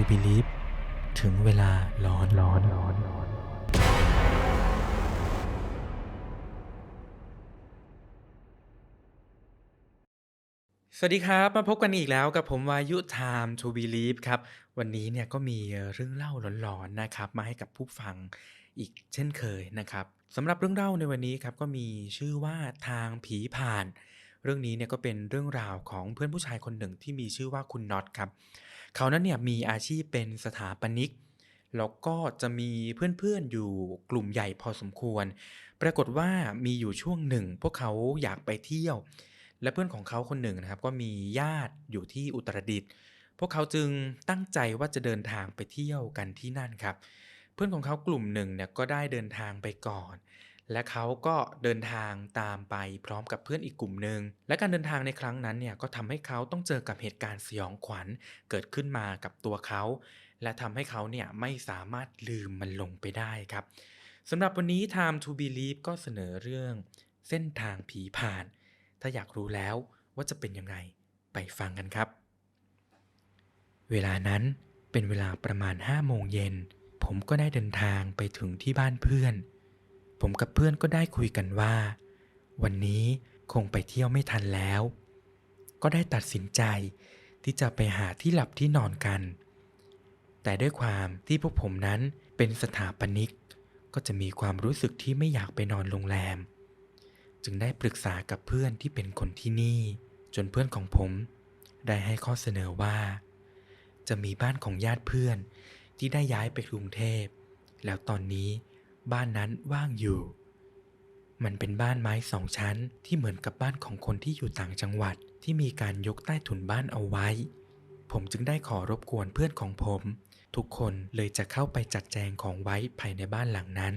to believe ถึงเวลาร้อนร้อนร้อนร้อนสวัสดีครับ มาพบกันอีกแล้วกับผมวายุ Time to Believe ครับ วันนี้เนี่ยก็มีเรื่องเล่าหลอนๆนะครับ มาให้กับผู้ฟังอีกเช่นเคยนะครับสำหรับเรื่องเล่าในวันนี้ครับก็มีชื่อว่าทางผีผ่าน เรื่องนี้เนี่ยก็เป็นเรื่องราวของเพื่อนผู้ชายคนหนึ่งที่มีชื่อว่าคุณน็อตครับ เขานั้นเนี่ยมีอาชีพเป็นสถาปนิก แล้วก็จะมีเพื่อนๆอยู่กลุ่มใหญ่พอสมควร ปรากฏว่ามีอยู่ช่วงหนึ่ง พวกเขาอยากไปเที่ยว และเพื่อนของเขาคนหนึ่งนะครับก็มีญาติอยู่ที่อุตรดิตถ์พวกเขาจึงตั้งใจว่าจะเดินทางไปเที่ยวกันที่นั่นครับ เพื่อนของเขากลุ่มหนึ่งเนี่ยก็ได้เดินทางไปก่อน และเขาก็เดินทางตามไปพร้อมกับเพื่อนอีกกลุ่มหนึ่ง และการเดินทางในครั้งนั้นเนี่ยก็ทำให้เขาต้องเจอกับเหตุการณ์สยองขวัญเกิดขึ้นมากับตัวเขา และทำให้เขาเนี่ยไม่สามารถลืมมันลงไปได้ครับสำหรับวันนี้ Time to Believe ก็เสนอเรื่องเส้นทางผีผ่าน ถ้าอยากรู้แล้วว่าจะเป็นยังไงไปฟังกันครับ เวลานั้นเป็นเวลาประมาณ5โมงเย็น ผมก็ได้เดินทางไปถึงที่บ้านเพื่อน ผมกับเพื่อนก็ได้คุยกันว่า วันนี้คงไปเที่ยวไม่ทันแล้ว ก็ได้ตัดสินใจที่จะไปหาที่หลับที่นอนกัน แต่ด้วยความที่พวกผมนั้นเป็นสถาปนิก ก็จะมีความรู้สึกที่ไม่อยากไปนอนโรงแรม จึงได้ปรึกษากับเพื่อนที่เป็นคนที่นี่ จนเพื่อนของผม ได้ให้ข้อเสนอว่า จะมีบ้านของญาติเพื่อนที่ได้ย้ายไปกรุงเทพ แล้วตอนนี้ บ้านนั้นว่างอยู่ มันเป็นบ้านไม้สองชั้นที่เหมือนกับบ้านของคนที่อยู่ต่างจังหวัดที่มีการยกใต้ถุนบ้านเอาไว้ ผมจึงได้ขอรบกวนเพื่อนของผม ทุกคนเลยจะเข้าไปจัดแจงของไว้ภายในบ้านหลังนั้น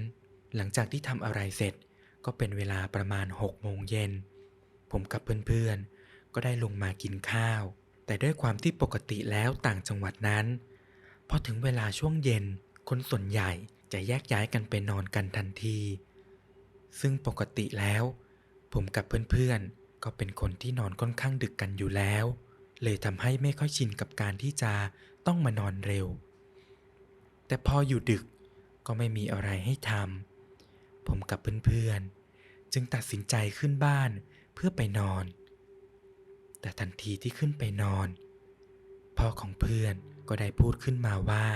หลังจากที่ทำอะไรเสร็จก็เป็นเวลาประมาณ6โมงเย็น ผมกับเพื่อนๆ ก็ได้ลงมากินข้าว แต่ด้วยความที่ปกติแล้วต่างจังหวัดนั้น พอถึงเวลาช่วงเย็น คนส่วนใหญ่ จะแยกย้ายกันไปนอนกันทันที ซึ่งปกติแล้ว ผมกับเพื่อนๆ ก็เป็นคนที่นอนค่อนข้างดึกกันอยู่แล้ว เลยทำให้ไม่ค่อยชินกับการที่จะต้องมานอนเร็ว แต่พออยู่ดึกก็ไม่มีอะไรให้ทำ ผมกับเพื่อนๆ จึงตัดสินใจขึ้นบ้านเพื่อไปนอน แต่ทันทีที่ขึ้นไปนอน พ่อของเพื่อนก็ได้พูดขึ้นมาว่า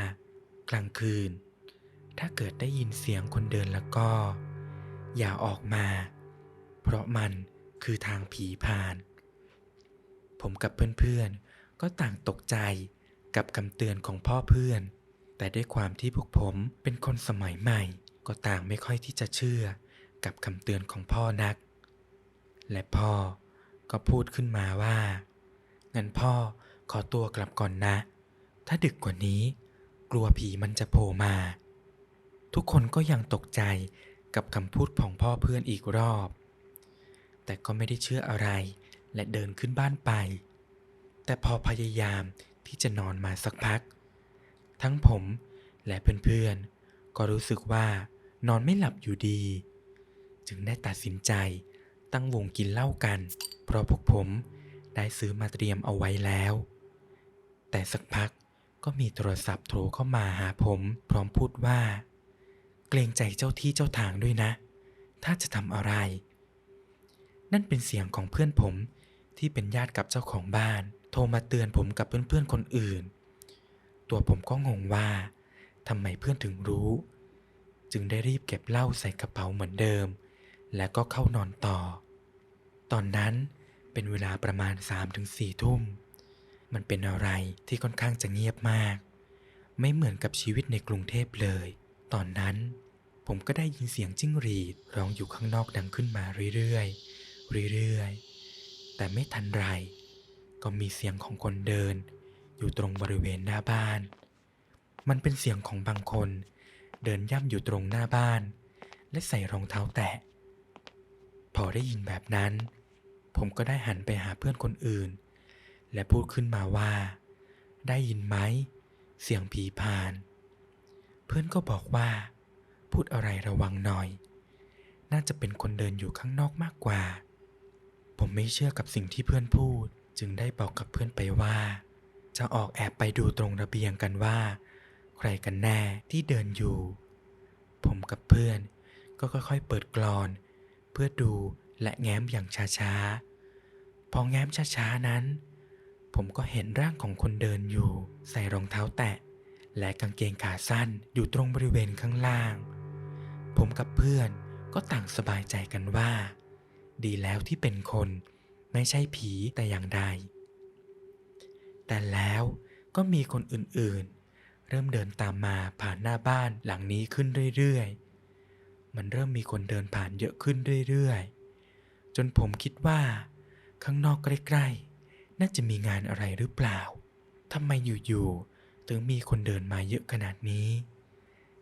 กลางคืน ถ้าเกิดได้ยินเสียงคนเดินแล้วก็ อย่าออกมา เพราะมันคือทางผีผ่าน ผมกับเพื่อนๆ ก็ต่างตกใจกับคำเตือนของพ่อเพื่อน แต่ด้วยความที่พวกผมเป็นคนสมัยใหม่ ก็ต่างไม่ค่อยที่จะเชื่อกับคำเตือนของพ่อนัก และพ่อก็พูดขึ้นมาว่า งั้นพ่อขอตัวกลับก่อนนะ ถ้าดึกกว่านี้ กลัวผีมันจะโผล่มา ทุกคนก็ยังตกใจกับคำพูดของพ่อเพื่อนอีกรอบ แต่ก็ไม่ได้เชื่ออะไรและเดินขึ้นบ้านไป แต่พอพยายามที่จะนอนมาสักพัก ทั้งผมและเพื่อนๆ ก็รู้สึกว่านอนไม่หลับอยู่ดี จึงได้ตัดสินใจตั้งวงกินเหล้ากัน เพราะพวกผมได้ซื้อมาเตรียมเอาไว้แล้ว แต่สักพักก็มีโทรศัพท์โทรเข้ามาหาผม พร้อมพูดว่า เกรงใจเจ้าที่เจ้าทางด้วยนะ ถ้าจะทำอะไร นั่นเป็นเสียงของเพื่อนผมที่เป็นญาติกับเจ้าของบ้าน โทรมาเตือนผมกับเพื่อนๆคนอื่น ตัวผมก็งงว่าทำไมเพื่อนถึงรู้ จึงได้รีบเก็บเหล้าใส่กระเป๋าเหมือนเดิม และก็เข้านอนต่อ ตอนนั้นเป็นเวลาประมาณ3-4ถึงทุ่ม มันเป็นอะไรที่ค่อนข้างจะเงียบมาก ไม่เหมือนกับชีวิตในกรุงเทพเลย ตอนนั้นผมก็ได้ยินเสียงจิ้งหรีดร้องอยู่ข้างนอกดังขึ้นมาเรื่อยๆ เรื่อยๆ แต่ไม่ทันไร ก็มีเสียงของคนเดิน อยู่ตรงบริเวณหน้าบ้าน มันเป็นเสียงของบางคน เดินย่ำอยู่ตรงหน้าบ้าน และใส่รองเท้าแตะ พอได้ยินแบบนั้น ผมก็ได้หันไปหาเพื่อนคนอื่น และพูดขึ้นมาว่า ได้ยินไหม เสียงผีผ่าน เพื่อนก็บอกว่า พูดอะไรระวังหน่อย น่าจะเป็นคนเดินอยู่ข้างนอกมากกว่า ผมไม่เชื่อกับสิ่งที่เพื่อนพูด จึงได้บอกกับเพื่อนไปว่าจจะออกแอบไปดูตรงระเบียงกันว่า ใครกันแน่ที่เดินอยู่ ผมกับเพื่อนก็ค่อยๆเปิดกลอน เพื่อดูและแง้มอย่างช้าๆ พอแง้มช้าๆนั้น ผมก็เห็นร่างของคนเดินอยู่ ใส่รองเท้าแตะ และกางเกงขาสั้นอยู่ตรงบริเวณข้างล่าง ผมกับเพื่อนก็ต่างสบายใจกันว่า ดีแล้วที่เป็นคนไม่ใช่ผีแต่อย่างใด แต่แล้วก็มีคนอื่นๆ เริ่มเดินตามมาผ่านหน้าบ้านหลังนี้ขึ้นเรื่อยๆ มันเริ่มมีคนเดินผ่านเยอะขึ้นเรื่อยๆ จนผมคิดว่า ข้างนอกใกล้ๆ น่าจะมีงานอะไรหรือเปล่าทำไมอยู่ๆ ถึงมีคนเดินมาเยอะขนาดนี้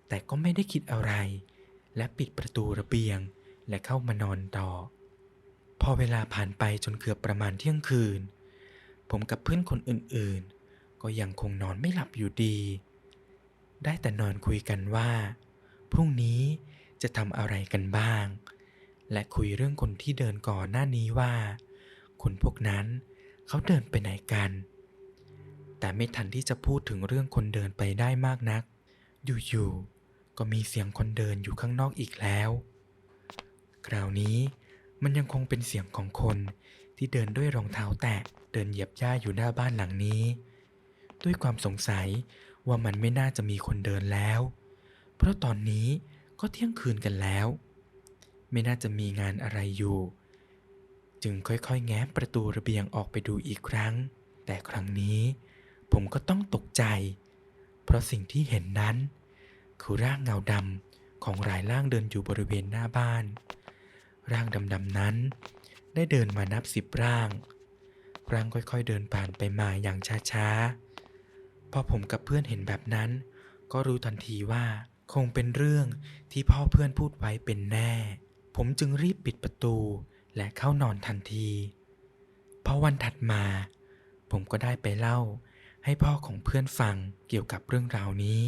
แต่ก็ไม่ได้คิดอะไร และปิดประตูระเบียงและเข้ามานอนต่อ พอเวลาผ่านไปจนเกือบประมาณเที่ยงคืน ผมกับเพื่อนคนอื่นๆ ก็ยังคงนอนไม่หลับอยู่ดี ได้แต่นอนคุยกันว่า พรุ่งนี้จะทำอะไรกันบ้าง และคุยเรื่องคนที่เดินก่อนหน้านี้ว่า คนพวกนั้นเขาเดินไปไหนกัน แต่ไม่ทันที่จะพูดถึงเรื่องคนเดินไปได้มากนัก อยู่ๆ ก็มีเสียงคนเดินอยู่ข้างนอกอีกแล้ว คราวนี้มันยังคงเป็นเสียงของคนที่เดินด้วยรองเท้าแตะเดินเหยียบหญ้าอยู่หน้าบ้านหลังนี้ ด้วยความสงสัยว่ามันไม่น่าจะมีคนเดินแล้ว เพราะตอนนี้ก็เที่ยงคืนกันแล้ว ไม่น่าจะมีงานอะไรอยู่ จึงค่อยๆ แง้มประตูระเบียงออกไปดูอีกครั้ง แต่ครั้งนี้ ผมก็ต้องตกใจ เพราะสิ่งที่เห็นนั้น คือร่างเงาดำของหลายร่างเดินอยู่บริเวณหน้าบ้าน ร่างดำๆนั้น ได้เดินมานับสิบร่าง ร่างค่อยๆเดินผ่านไปมาอย่างช้าๆ พอผมกับเพื่อนเห็นแบบนั้น ก็รู้ทันทีว่าคงเป็นเรื่องที่พ่อเพื่อนพูดไว้เป็นแน่ ผมจึงรีบปิดประตูและเข้านอนทันที เพราะวันถัดมา ผมก็ได้ไปเล่า ให้พ่อของเพื่อนฟังเกี่ยวกับเรื่องราวนี้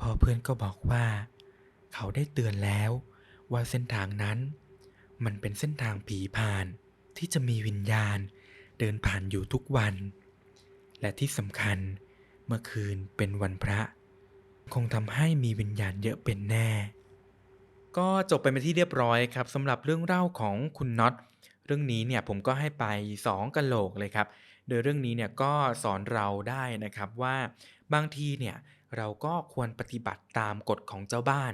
พ่อเพื่อนก็บอกว่า เขาได้เตือนแล้วว่าเส้นทางนั้น มันเป็นเส้นทางผีผ่านที่จะมีวิญญาณเดินผ่านอยู่ทุกวัน และที่สำคัญเมื่อคืนเป็นวันพระ คงทำให้มีวิญญาณเยอะเป็นแน่ ก็จบไปเป็นที่เรียบร้อยครับสำหรับเรื่องเล่าของคุณน็อตเรื่องนี้เนี่ยผมก็ให้ไป 2กะโหลกเลยครับ โดยเรื่องนี้เนี่ยก็สอนเราได้นะครับว่าบางทีเนี่ยเราก็ควรปฏิบัติตามกฎของเจ้าบ้าน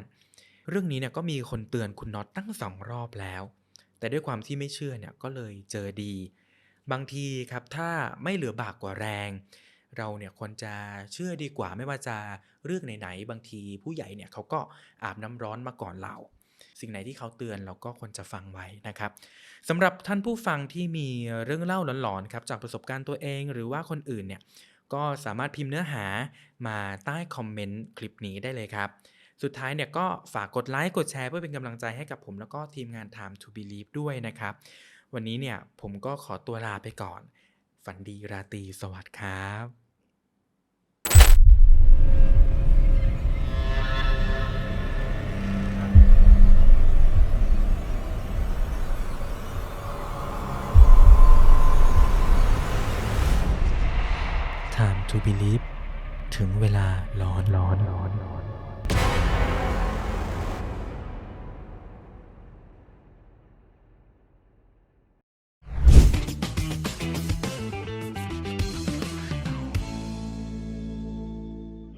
เรื่องนี้เนี่ยก็มีคนเตือนคุณน็อตตั้งสองรอบแล้ว แต่ด้วยความที่ไม่เชื่อเนี่ยก็เลยเจอดี บางทีครับถ้าไม่เหลือบากกว่าแรง เราเนี่ยควรจะเชื่อดีกว่าไม่ว่าจะเรื่องไหนๆบางทีผู้ใหญ่เนี่ยเขาก็อาบน้ำร้อนมาก่อนเรา สิ่งไหนที่เขาเตือนเราก็ควรจะฟังไว้นะครับสำหรับท่านผู้ฟังที่มีเรื่องเล่าหลอนๆครับจากประสบการณ์ตัวเองหรือว่าคนอื่นเนี่ยก็สามารถพิมพ์เนื้อหามาใต้คอมเมนต์คลิปนี้ได้เลยครับ สุดท้ายเนี่ยก็ฝากกดไลค์กดแชร์เพื่อเป็นกำลังใจให้กับผมแล้วก็ทีมงาน Time to Believe ด้วยนะครับ วันนี้เนี่ยผมก็ขอตัวลาไปก่อน ฝันดีราตรีสวัสดิ์ครับ to Believe ถึงเวลาร้อนร้อนร้อนร้อน